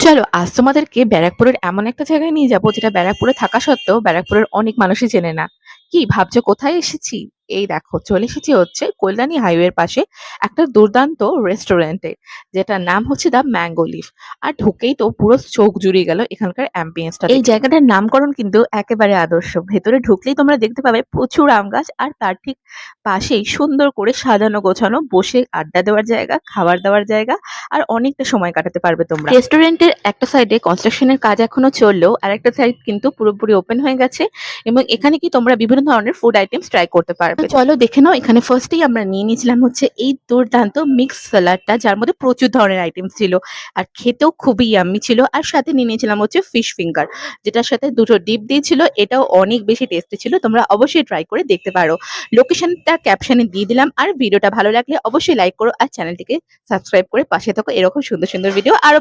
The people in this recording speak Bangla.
চলো, আজ তোমাদেরকে ব্যারাকপুরের এমন একটা জায়গায় নিয়ে যাব যেটা ব্যারাকপুরে থাকা সত্ত্বেও ব্যারাকপুরের অনেক মানুষই চেনে না। কি, ভাবছ কোথায় এসেছি? এই দেখো চলে এসেছি হচ্ছে কল্যাণী হাইওয়ের পাশে একটা দুর্দান্ত রেস্টুরেন্টে যেটার নাম হচ্ছে দ্য ম্যাঙ্গো লিফ আর ঢুকেই তো পুরো চোখ জুড়িয়ে গেল এখানকার অ্যাম্বিয়েন্সটা এই জায়গাটার নামকরণ কিন্তু একেবারে আদর্শ। ভেতরে ঢুকলেই তোমরা দেখতে পাবে প্রচুর আম গাছ আর তার ঠিক পাশেই সুন্দর করে সাজানো গোছানো বসে আড্ডা দেওয়ার জায়গা খাবার দাওয়ার জায়গা আর অনেকটা সময় কাটাতে পারবে তোমরা। রেস্টুরেন্টের একটা সাইডে কনস্ট্রাকশনের কাজ এখনও চললেও আর একটা সাইড কিন্তু পুরোপুরি ওপেন হয়ে গেছে এবং এখানে কি তোমরা বিভিন্ন ধরনের ফুড আইটেমস ট্রাই করতে পারবে। চলো দেখে নাও, এখানে ফার্স্টেই আমরা নিয়ে নিয়েছিলাম হচ্ছে এই দুর্দান্ত মিক্স স্যালাডটা যার মধ্যে প্রচুর ধরনের আইটেমস ছিল। আর খেতেও খুবই ইয়াম্মি ছিল। আর সাথে নিয়ে নিয়েছিলাম হচ্ছে ফিশ ফিঙ্গার যেটার সাথে দুটো ডিপ দিয়েছিল। এটাও অনেক বেশি টেস্টি ছিল। তোমরা অবশ্যই ট্রাই করে দেখতে পারো। লোকেশনটা ক্যাপশনে দিয়ে দিলাম। আর ভিডিওটা ভালো লাগলে অবশ্যই লাইক করো। আর চ্যানেলটিকে সাবস্ক্রাইব করে পাশে থাকো। এরকম সুন্দর সুন্দর ভিডিও আরও